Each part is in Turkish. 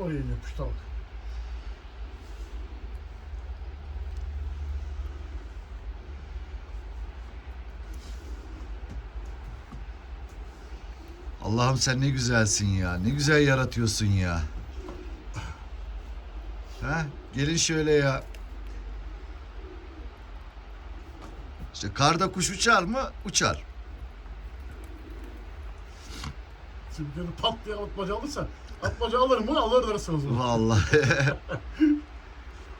Oraya iniyor kuşta bak. Allah'ım sen ne güzelsin ya. Ne güzel yaratıyorsun ya. Ha? Gelin şöyle ya. İşte karda kuş uçar mı? Uçar. Şimdi bir pat diye atmaca alırsa atmaca alır mı? Alır dersiniz. Vallahi.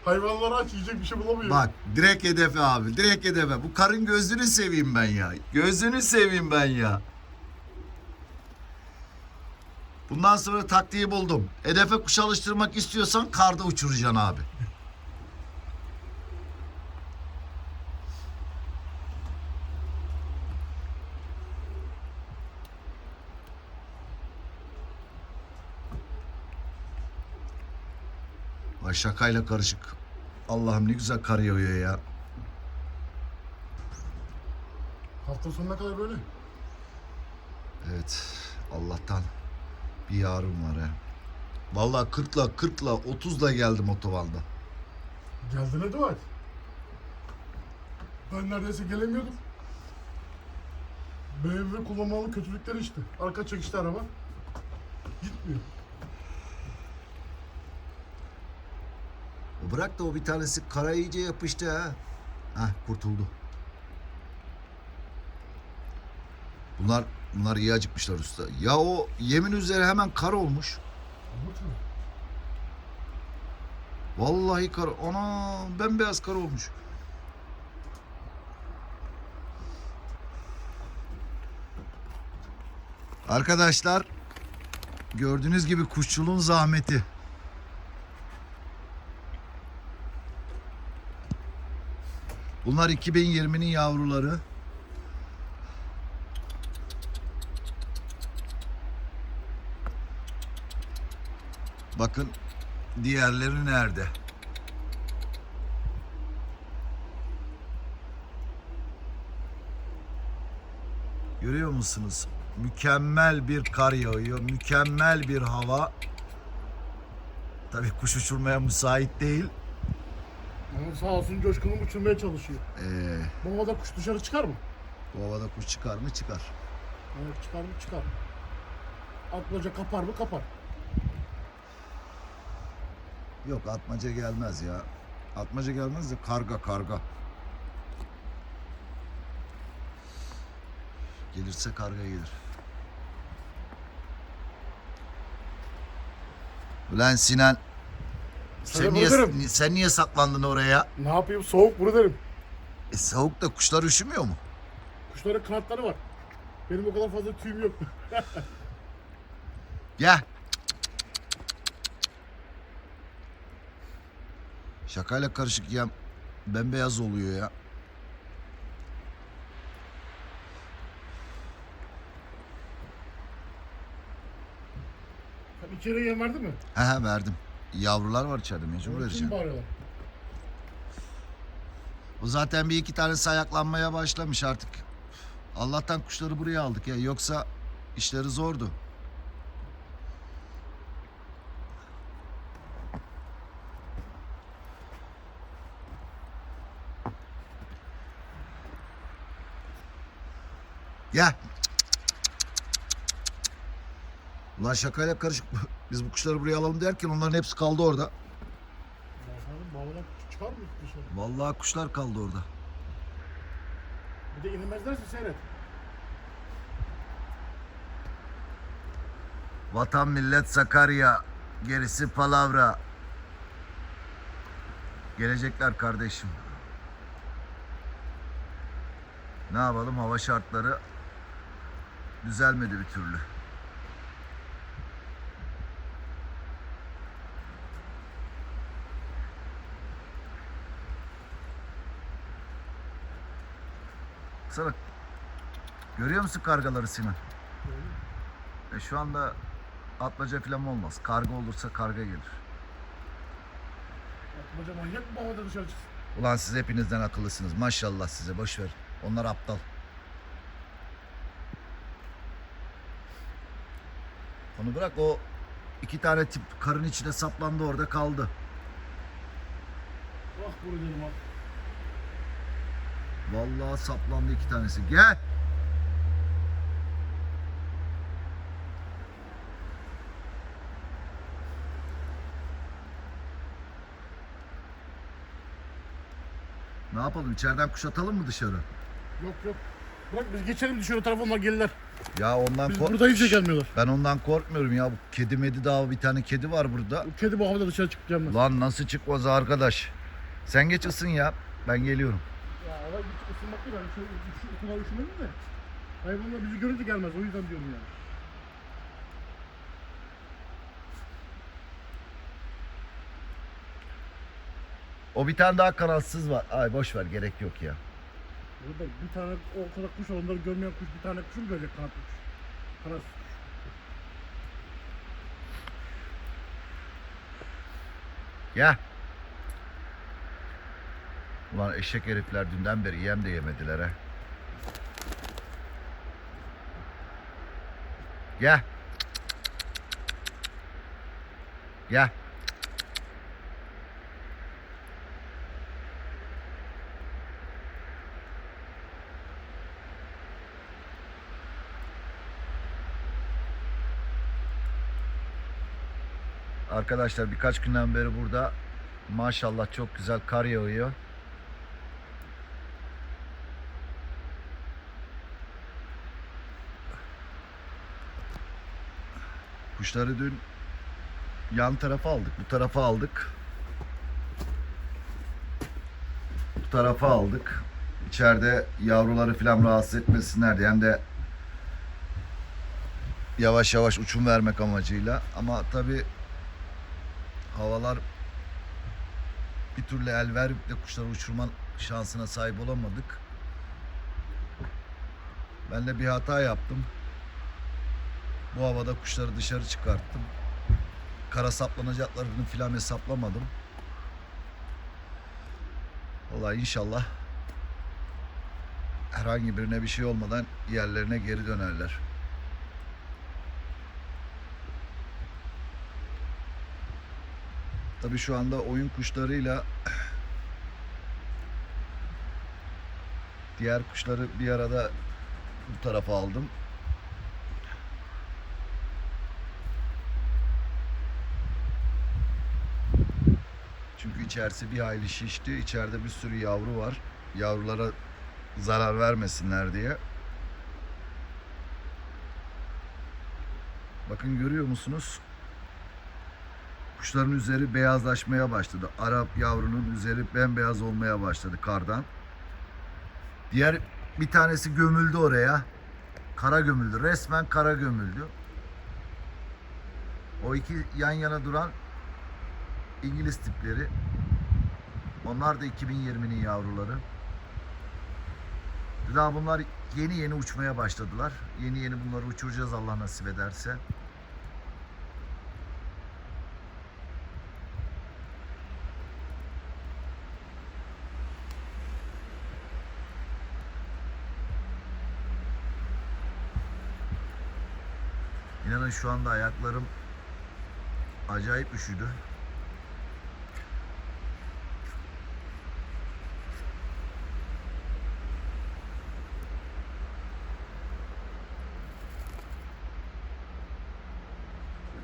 Hayvanlar aç yiyecek bir şey bulamıyor. Bak direkt hedefe abi. Direkt hedefe. Bu karın gözünü seveyim ben ya. Gözünü seveyim ben ya. Bundan sonra taktiği buldum. Hedefe kuş alıştırmak istiyorsan karda uçuracaksın abi. Şakayla karışık. Allah'ım ne güzel kar yağıyor ya. Hafta sonuna kadar böyle. Evet. Allah'tan bir yarım var ha. Vallahi 40'la 40'la 30'la geldim otobanda. Geldiğine dua et. Ben neredeyse gelemiyordum. BMW kullanmalı kötülükleri işte. Arka çekişli araba. Gitmiyor. Bırak da o bir tanesi kara iyice yapıştı ha. Hah kurtuldu. Bunlar bunlar iyi acıkmışlar usta. Ya o yemin üzere hemen kar olmuş. Vallahi kar. Ana bembeyaz kar olmuş. Arkadaşlar gördüğünüz gibi kuşçuluğun zahmeti. Bunlar 2020'nin yavruları. Bakın diğerleri nerede? Görüyor musunuz? Mükemmel bir kar yağıyor, mükemmel bir hava. Tabii kuş uçurmaya müsait değil. Ama sağ olsun coşkunu uçurmaya çalışıyor. Ee, Bu havada kuş dışarı çıkar mı? bu havada kuş çıkar mı? Çıkar. Evet çıkar mı? Çıkar. Atmaca kapar mı? Kapar. Yok atmaca gelmez ya. Atmaca gelmez de karga karga. Gelirse karga gelir. Ulan Sinan sen niye, sen niye saklandın oraya? Ne yapayım? Soğuk derim. E, soğukta kuşlar üşümüyor mu? Kuşların kanatları var. Benim o kadar fazla tüyüm yok. Gel. Şakayla karışık yem bembeyaz oluyor ya. İçeri yem verdin mi? He he verdim. Yavrular var içeride mecbur vereceğim. bağırıyorlar. O zaten bir iki tanesi ayaklanmaya başlamış artık. Allah'tan kuşları buraya aldık ya. Yoksa işleri zordu. Gel. Ulan şakayla karışık. Biz bu kuşları buraya alalım derken onların hepsi kaldı orada. Bakalım bağlanan kuş çıkar mı dışarı? Vallahi kuşlar kaldı orada. Bir de inemezlerse seyret. Vatan millet Sakarya. Gerisi palavra. Gelecekler kardeşim. Ne yapalım hava şartları düzelmedi bir türlü. Sana görüyor musun kargaları Sinan? E şu anda atmaca falan olmaz. Karga olursa karga gelir. Atmaca manyak mı havada dışarı çıksın? Ulan siz hepinizden akıllısınız. Maşallah size boş ver. Onlar aptal. Onu bırak o iki tane tip karın içine saplandı orada kaldı. Ah bunu dedim ah. Vallahi saplandı iki tanesi. Gel. Ne yapalım? İçeriden kuşatalım mı dışarı? Yok yok. Bırak biz geçelim dışarı tarafa onlar gelirler. Ya ondan Biz kork- burada hiç gelmiyorlar. Ben ondan korkmuyorum ya. Bu kedi medi daha bir tane kedi var burada. Bu kedi bu havada dışarı çıkıp gelmez. Lan nasıl çıkmaz arkadaş? Sen geç ısın ya. Ben geliyorum. Ya hava hiç ısınmak değil. Yani şöyle okula üşümedim de. Hayvanlar bizi görünce gelmez. O yüzden diyorum yani. O bir tane daha kanatsız var. Ay boş ver gerek yok ya. Burada bir tane o kadar kuş. Onları görmeyen kuş bir tane kuşu mu görecek kanatlı kuş? Kanatsız kuş. Ulan eşek herifler dünden beri yem de yemediler ha. Gel. Gel. Arkadaşlar birkaç günden beri burada maşallah çok güzel kar yağıyor. Kuşları dün yan tarafa aldık, bu tarafa aldık. Bu tarafa aldık. İçeride yavruları falan rahatsız etmesinler diye hem de yavaş yavaş uçum vermek amacıyla. Ama tabi havalar bir türlü el verip de kuşları uçurma şansına sahip olamadık. Ben de bir hata yaptım. Bu havada kuşları dışarı çıkarttım. Kara saplanacaklarını filan hesaplamadım. Olay inşallah herhangi birine bir şey olmadan yerlerine geri dönerler. Tabii şu anda oyun kuşlarıyla diğer kuşları bir arada bu tarafa aldım. Çünkü içerisi bir hayli şişti. İçeride bir sürü yavru var. Yavrulara zarar vermesinler diye. Bakın görüyor musunuz? Kuşların üzeri beyazlaşmaya başladı. Arap yavrunun üzeri bembeyaz olmaya başladı kardan. Diğer bir tanesi gömüldü oraya. Kara gömüldü. Resmen kara gömüldü. O iki yan yana duran İngiliz tipleri. Onlar da 2020'nin yavruları. Daha bunlar yeni yeni uçmaya başladılar. Yeni yeni bunları uçuracağız Allah nasip ederse. İnanın şu anda ayaklarım acayip üşüdü.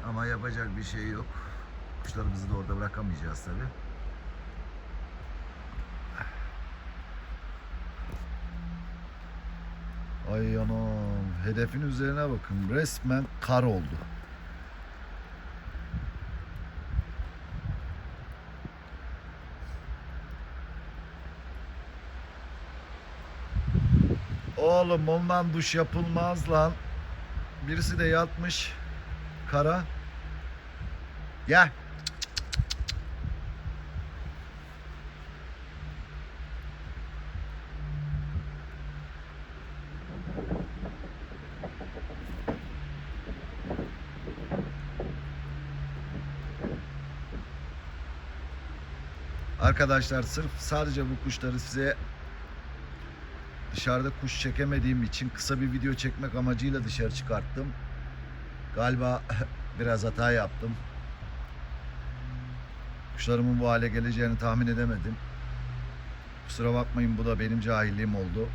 Ama yapacak bir şey yok. Kuşlarımızı da orada bırakamayacağız tabi. Ay anam. Hedefin üzerine bakın. Resmen kar oldu. Oğlum ondan duş yapılmaz lan. Birisi de yatmış kara. Gel. Arkadaşlar sırf sadece bu kuşları size dışarıda kuş çekemediğim için kısa bir video çekmek amacıyla dışarı çıkarttım. Galiba Biraz hata yaptım. Kuşlarımın bu hale geleceğini tahmin edemedim. Kusura bakmayın bu da benim cahilliğim oldu.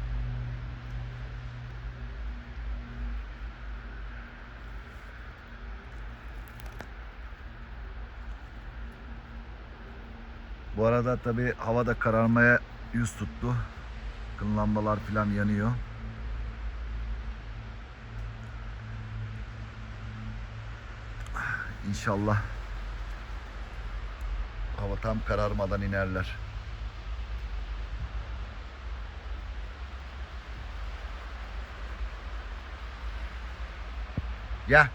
Bu arada tabi havada kararmaya yüz tuttu. Kın lambalar falan yanıyor. İnşallah hava tam kararmadan inerler. Gel.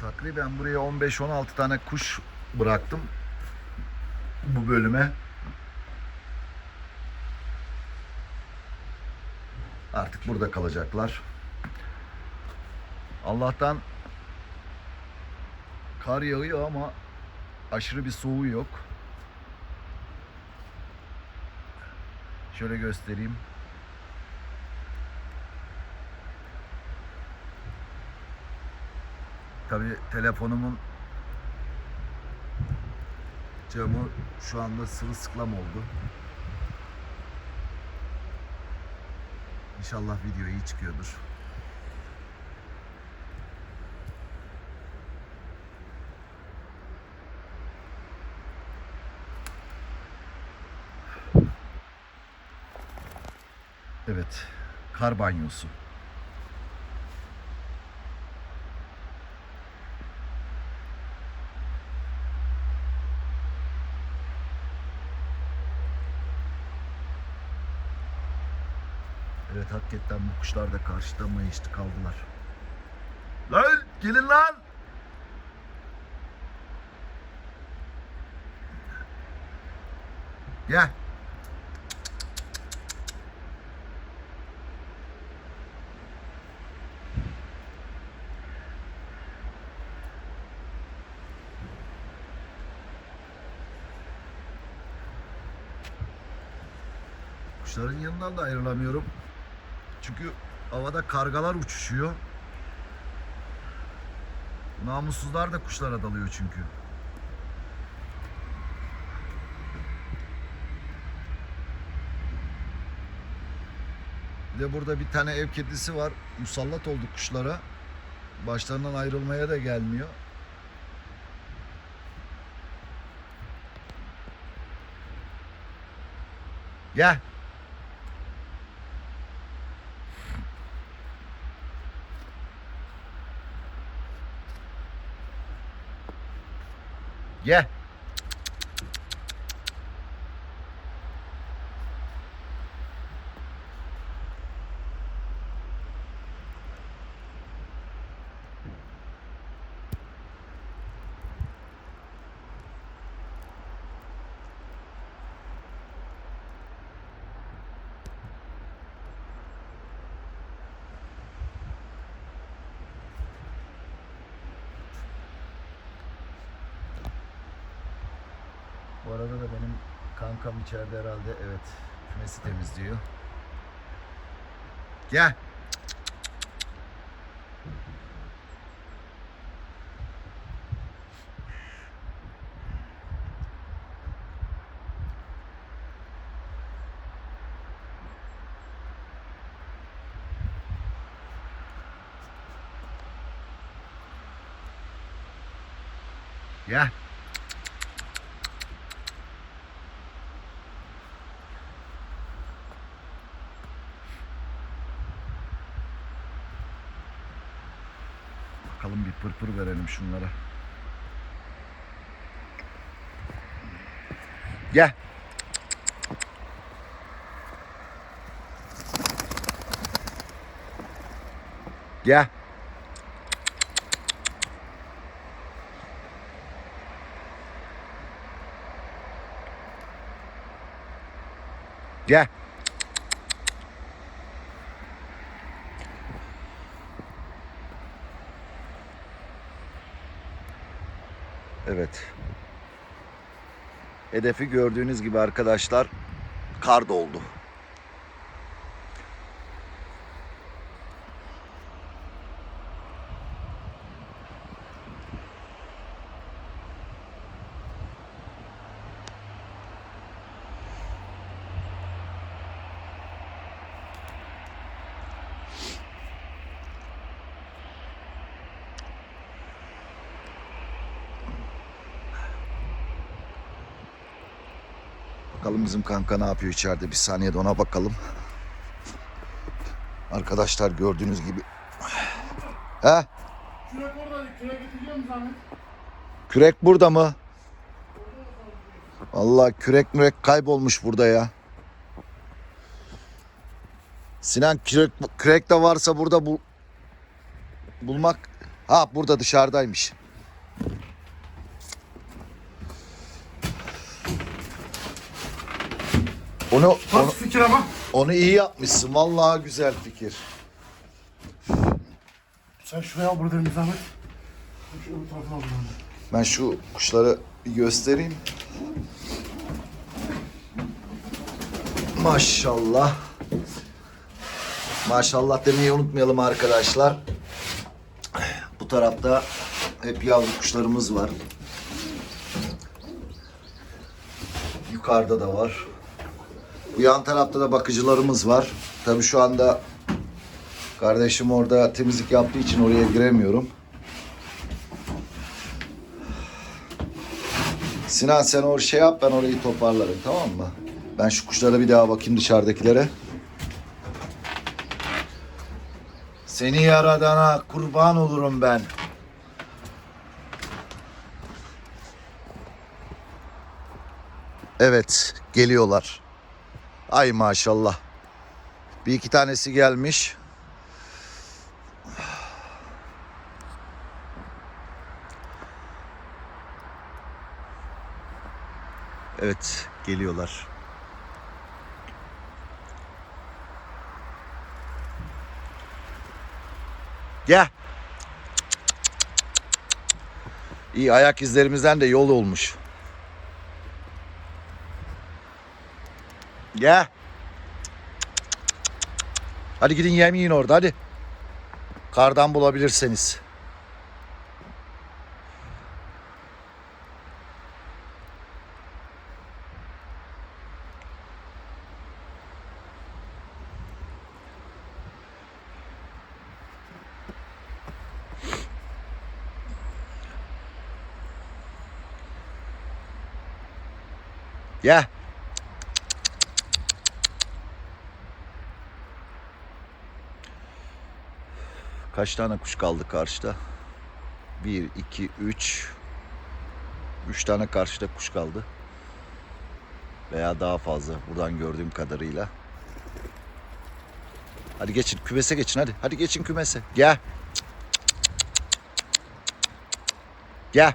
Takriben buraya 15-16 tane kuş bıraktım bu bölüme. Artık burada kalacaklar. Allah'tan kar yağıyor ama aşırı bir soğuğu yok. Şöyle göstereyim. Tabii telefonumun camı şu anda sırılsıklam oldu. İnşallah video iyi çıkıyordur. Evet, kar banyosu. Evet hakikaten bu kuşlar da karşıda mayıştı kaldılar. Lan gelin lan! Gel. Kuşların yanından da ayrılamıyorum. Çünkü havada kargalar uçuşuyor. Namussuzlar da kuşlara dalıyor çünkü. De burada bir tane ev kedisi var. Musallat oldu kuşlara. Başlarından ayrılmaya da gelmiyor. Gel. Gel. Arada da benim kankam içeride herhalde evet kümesi temizliyor. Gel. Gel. Pırpır verelim şunlara. Gel. Gel. Gel. Evet. Hedefi gördüğünüz gibi arkadaşlar kar doldu. Bakalım bizim kanka ne yapıyor içeride. Bir saniye de ona bakalım. Arkadaşlar gördüğünüz gibi. He? Kürek orada. Kürek getireceğim mi zahmet? Kürek burada mı? Vallahi kürek mürek kaybolmuş burada ya. Sinan kürek, kürek de varsa burada bu bulmak. Ha burada dışarıdaymış. Onu, onu, Nasıl fikir ama? onu iyi yapmışsın. Vallahi güzel fikir. Sen şuraya al burada bir zahmet. Şu öbür tarafa al bunu. Ben şu kuşları bir göstereyim. Maşallah. Maşallah demeyi unutmayalım arkadaşlar. Bu tarafta hep yavru kuşlarımız var. Yukarıda da var. Bu yan tarafta da bakıcılarımız var. Tabii şu anda kardeşim orada temizlik yaptığı için oraya giremiyorum. Sinan sen o şey yap ben orayı toparlarım tamam mı? Ben şu kuşlara bir daha bakayım dışarıdakilere. Seni yaradana kurban olurum ben. Evet geliyorlar. Ay maşallah. Bir iki tanesi gelmiş. Evet geliyorlar. Gel. İyi ayak izlerimizden de yol olmuş. Gel. Hadi gidin yem yiyin orada hadi. Kardan bulabilirseniz. Gel. Kaç tane kuş kaldı karşıda? 1, 2, 3. 3 tane karşıda kuş kaldı. Veya daha fazla buradan gördüğüm kadarıyla. Hadi geçin kümese geçin hadi. Hadi geçin kümese. Gel. Gel.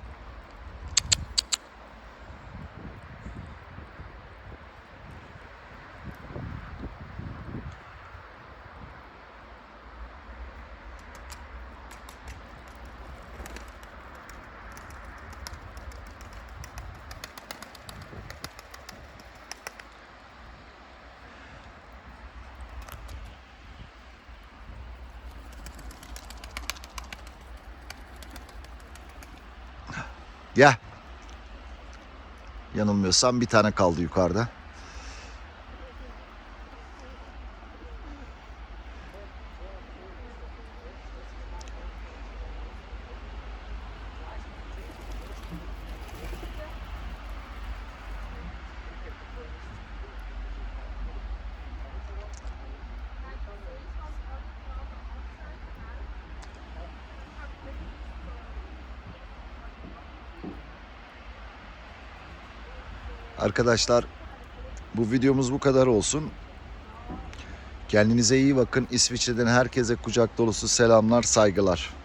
Yanılmıyorsam bir tane kaldı yukarıda. Arkadaşlar bu videomuz bu kadar olsun. Kendinize iyi bakın. İsviçre'den herkese kucak dolusu selamlar, saygılar.